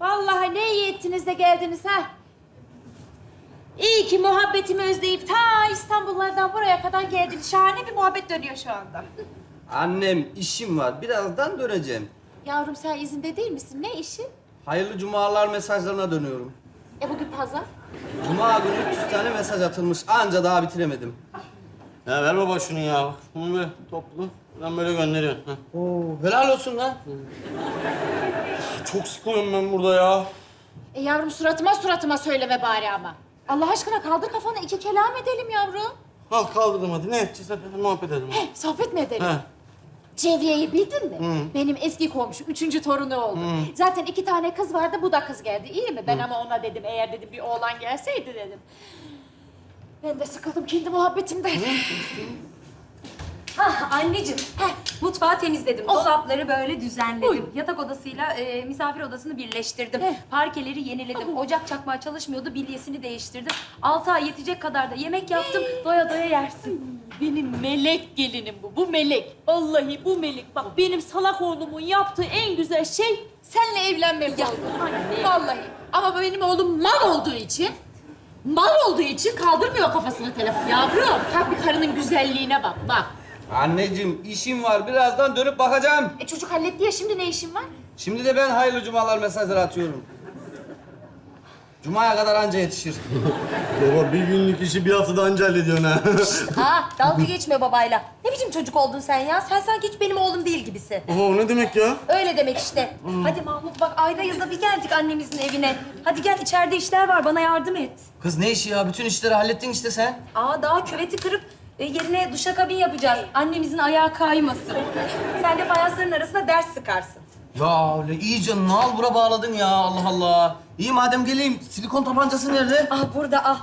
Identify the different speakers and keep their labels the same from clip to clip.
Speaker 1: Vallahi ne iyi ettiniz de geldiniz ha. İyi ki muhabbetimi özleyip ta İstanbullardan buraya kadar geldiniz. Şahane bir muhabbet dönüyor şu anda.
Speaker 2: Annem işim var. Birazdan döneceğim.
Speaker 1: Yavrum sen izinde değil misin? Ne işin?
Speaker 2: Hayırlı cumalar mesajlarına dönüyorum.
Speaker 1: E bugün pazar.
Speaker 2: Cuma günü 300 tane mesaj atılmış. Anca daha bitiremedim.
Speaker 3: Ya ver baba şunu ya. Bunu böyle toplu. Ben böyle gönderiyorum. Heh.
Speaker 2: Oo, helal olsun lan.
Speaker 3: Çok sıkılıyorum ben burada ya.
Speaker 1: E yavrum suratıma suratıma söyleme bari ama. Allah aşkına kaldır kafanı iki kelam edelim yavrum.
Speaker 3: Al kaldırdım hadi. Ne edeceğiz hadi muhabbet edelim.
Speaker 1: He, sohbet mi edelim?
Speaker 3: He.
Speaker 1: Cevriye'yi bildin mi? Benim eski komşu, üçüncü torunu oldu. Zaten iki tane kız vardı, bu da kız geldi. İyi mi? Ben ama ona dedim, eğer dedim bir oğlan gelseydi dedim. Ben de sıkıldım kendi muhabbetimden.
Speaker 4: Ah anneciğim, heh, mutfağı temizledim.
Speaker 1: Oh.
Speaker 4: Dolapları böyle düzenledim.
Speaker 1: Uy.
Speaker 4: Yatak odasıyla e, misafir odasını birleştirdim.
Speaker 1: Heh.
Speaker 4: Parkeleri yeniledim. Ocak çakmağı çalışmıyordu, bilyesini değiştirdim. Altı ay yetecek kadar da yemek yaptım. doya doya yersin.
Speaker 1: Benim melek gelinim bu, bu melek. Vallahi bu melek. Bak benim salak oğlumun yaptığı en güzel şey seninle evlenmek oldu. Vallahi. Ama benim oğlum mal olduğu için, mal olduğu için kaldırmıyor kafasını telefon. Yavrum, kalk bir karının güzelliğine bak, bak.
Speaker 2: Anneciğim işim var. Birazdan dönüp bakacağım.
Speaker 1: E çocuk halletti ya şimdi ne işin var?
Speaker 2: Şimdi de ben hayırlı cumalar mesajları atıyorum. Cuma'ya kadar anca yetişir.
Speaker 3: Baba bir günlük işi bir haftada anca hallediyorsun ha.
Speaker 4: Aa, dalga geçme babayla. Ne biçim çocuk oldun sen ya? Sen sanki hiç benim oğlum değil gibisin.
Speaker 3: Oha o ne demek ya?
Speaker 4: Öyle demek işte. Hadi Mahmut bak ayda yılda bir geldik annemizin evine. Hadi gel içeride işler var bana yardım et.
Speaker 2: Kız ne işi ya? Bütün işleri hallettin işte sen.
Speaker 4: Aa daha küveti kırıp e, yerine duşakabin yapacağız. Annemizin ayağı kaymasın. Sen de fayansların arasına ders sıkarsın.
Speaker 2: Ya öyle iyice nal bura bağladın ya Allah Allah. İyi madem geleyim. Silikon tabancası nerede?
Speaker 4: Ah burada ah.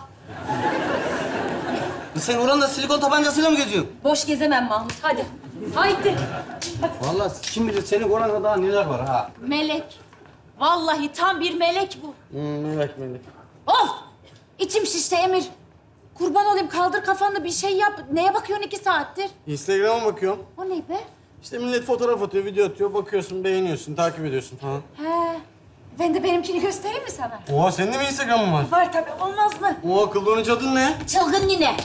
Speaker 2: Sen oranda silikon tabancasıyla mı geziyorsun?
Speaker 4: Boş gezemem Mahmut hadi. Haydi.
Speaker 2: Vallahi kim bilir senin oranda daha neler var ha.
Speaker 1: Melek. Vallahi tam bir melek bu.
Speaker 3: Hmm, melek melek.
Speaker 1: Of! İçim şişti Emir. Kurban olayım kaldır kafanı bir şey yap. Neye bakıyorsun iki saattir?
Speaker 3: Instagram'a bakıyorum.
Speaker 1: O ne be?
Speaker 3: İşte millet fotoğraf atıyor, video atıyor. Bakıyorsun, beğeniyorsun, takip ediyorsun falan.
Speaker 1: He. Ben de benimkini göstereyim mi sana?
Speaker 3: Oha senin de mi Instagram'ın var?
Speaker 1: Var tabii olmaz mı?
Speaker 3: Oha kıldığın adın ne?
Speaker 1: Çılgın nine.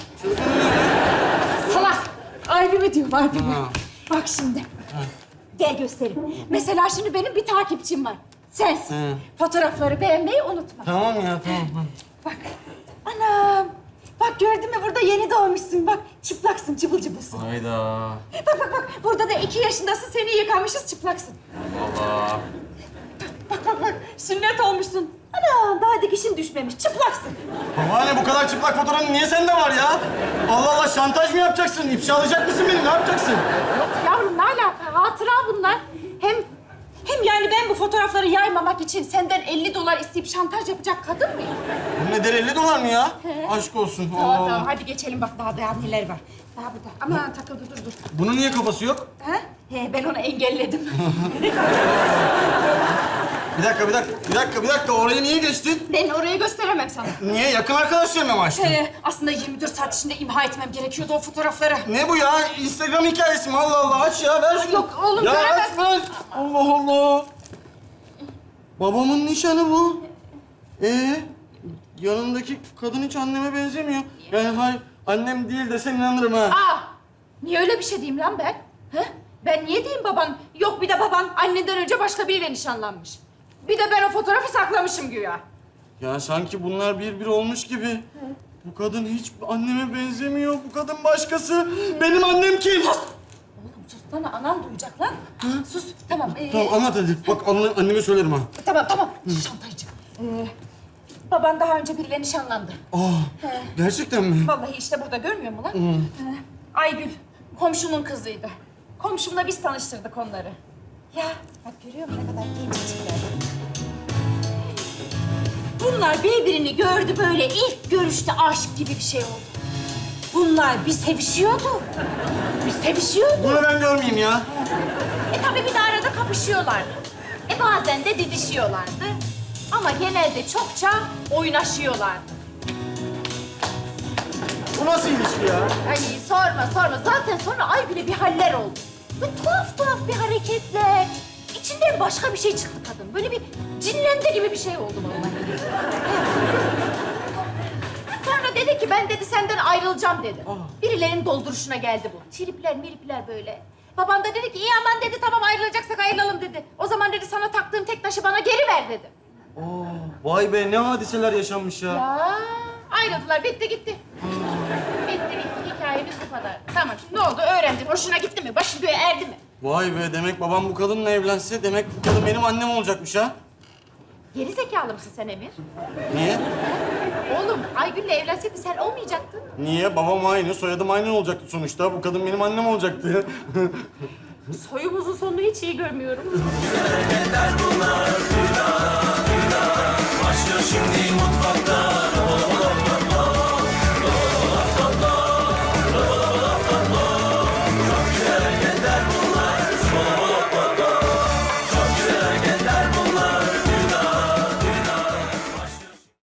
Speaker 1: Salak. Albümü diyorum albümü.
Speaker 3: Ha.
Speaker 1: Bak şimdi. Gel göstereyim. Mesela şimdi benim bir takipçim var. Sensin.
Speaker 3: Hı.
Speaker 1: Fotoğrafları beğenmeyi unutma.
Speaker 3: Tamam ya tamam.
Speaker 1: Bak. Anam. Bak gördün mü burada yeni doğmuşsun. Bak çıplaksın cıbıl cıbılsın.
Speaker 3: Hayda.
Speaker 1: Bak bak bak burada da iki yaşındasın seni yıkamışız çıplaksın.
Speaker 3: Allah.
Speaker 1: Bak bak bak sünnet olmuşsun. Ana daha dikişin düşmemiş çıplaksın.
Speaker 3: Babaanne bu kadar çıplak fotoğrafın niye sende var ya? Allah Allah şantaj mı yapacaksın? İfşalayacak mısın beni? Ne yapacaksın?
Speaker 1: Yok yavrum ne alaka hatıra bunlar. Hem hem yani ben bu fotoğrafları yaymamak için senden 50 dolar isteyip şantaj yapacak kadın mıyım?
Speaker 3: Bu ne der 50 dolar mı ya? Aşk olsun.
Speaker 1: Tamam
Speaker 3: Allah
Speaker 1: tamam hadi geçelim bak daha daha neler var. Daha burada. Ama takıldı dur dur.
Speaker 3: Bunun niye kafası yok?
Speaker 1: Ha? He ben onu engelledim.
Speaker 3: Bir dakika, bir dakika, bir dakika, bir dakika. Oraya niye geçtin?
Speaker 1: ben orayı gösteremem sana.
Speaker 3: Niye? Yakın arkadaşlarına mı açtın?
Speaker 1: He, aslında 24 saat içinde imha etmem gerekiyordu o fotoğrafları.
Speaker 3: Ne bu ya? Instagram hikayesi mi? Allah Allah aç ya ver şunu.
Speaker 1: Yok oğlum,
Speaker 3: ya
Speaker 1: göremezsin.
Speaker 3: aç ver. Allah Allah. Babamın nişanı bu. Ee, yanındaki kadın hiç anneme benzemiyor. Yani hayır, annem değil desen inanırım ha.
Speaker 1: Aa! Niye öyle bir şey diyeyim lan ben? He? Ben niye diyeyim baban? Yok bir de baban anneden önce başka biriyle nişanlanmış. Bir de ben o fotoğrafı saklamışım güya.
Speaker 3: Ya sanki bunlar bir bir olmuş gibi. Bu kadın hiç anneme benzemiyor. Bu kadın başkası. Benim annem kim?
Speaker 1: Oğlum sus sana anan duyacak lan. Sus tamam. ee,
Speaker 3: Tamam anlat hadi. Bak anne, anneme söylerim ha.
Speaker 1: Tamam tamam. Şantajcı. Ee, baban daha önce biriyle nişanlandı.
Speaker 3: Aa, gerçekten mi?
Speaker 1: Vallahi işte burada görmüyor musun lan? Ee, Aygül komşunun kızıydı. Komşumla biz tanıştırdık onları. Ya bak görüyor musun ne kadar gencecikler. Bunlar birbirini gördü böyle ilk görüşte aşk gibi bir şey oldu. Bunlar bir sevişiyordu. Bir sevişiyordu.
Speaker 3: Bunu ben görmeyeyim ya.
Speaker 1: E tabii bir de arada kapışıyorlardı. E bazen de didişiyorlardı. Ama genelde çokça oynaşıyorlardı.
Speaker 3: Bu nasıl ilişki ya?
Speaker 1: Ay sorma sorma. Zaten sonra ay bile bir haller oldu. Böyle tuhaf tuhaf bir hareketle. İçinden başka bir şey çıktı kadın. Böyle bir cinlendi gibi bir şey oldu vallahi. Sonra dedi ki ben dedi senden ayrılacağım dedi. Birilerinin dolduruşuna geldi bu. Tripler miripler böyle. Babam da dedi ki iyi aman dedi tamam ayrılacaksak ayrılalım dedi. O zaman dedi sana taktığım tek taşı bana geri ver dedi.
Speaker 3: Oo, vay be ne hadiseler yaşanmış ya.
Speaker 1: Ya ayrıldılar bitti gitti. bitti bitti hikayemiz bu kadar. Tamam şimdi ne oldu öğrendin hoşuna gitti mi? Başın göğe erdi mi?
Speaker 3: Vay be demek babam bu kadınla evlense demek bu kadın benim annem olacakmış ha.
Speaker 1: Geri zekalı mısın sen Emir?
Speaker 3: Niye?
Speaker 1: Oğlum Aygül'le evlenseydin sen olmayacaktın.
Speaker 3: Niye? Babam aynı, soyadım aynı olacaktı sonuçta. Bu kadın benim annem olacaktı.
Speaker 1: Soyumuzun sonunu hiç iyi görmüyorum.
Speaker 5: Başlıyor şimdi